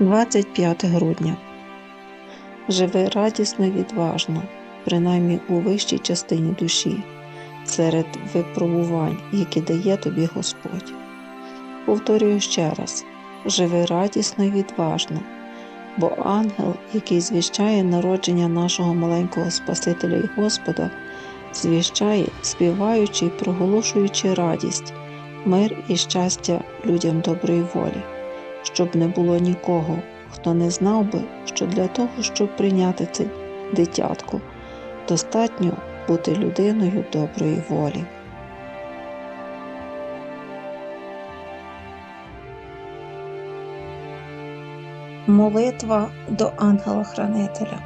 25 грудня. Живи радісно і відважно, принаймні у вищій частині душі, серед випробувань, які дає тобі Господь. Повторюю ще раз: живи радісно і відважно, бо ангел, який звіщає народження нашого маленького Спасителя і Господа, звіщає, співаючи і проголошуючи радість, мир і щастя людям доброї волі щоб не було нікого, хто не знав би, що для того, щоб прийняти це дитятко, достатньо бути людиною доброї волі. Молитва до ангела-хранителя.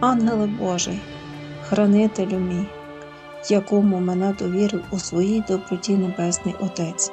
Ангеле Божий, хранителю мій, якому мене довірив у своїй доброті Небесний Отець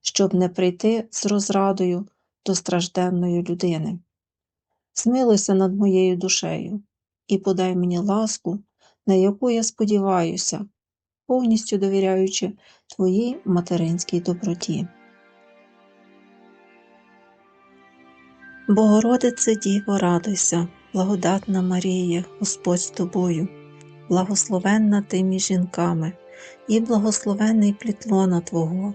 щоб не прийти з розрадою до стражденної людини. Змилуйся над моєю душею і подай мені ласку, на яку я сподіваюся, повністю довіряючи твоїй материнській доброті. Богородице Діво, радуйся, благодатна Марія, Господь з тобою, благословенна ти між жінками, і благословенний плітлона Твого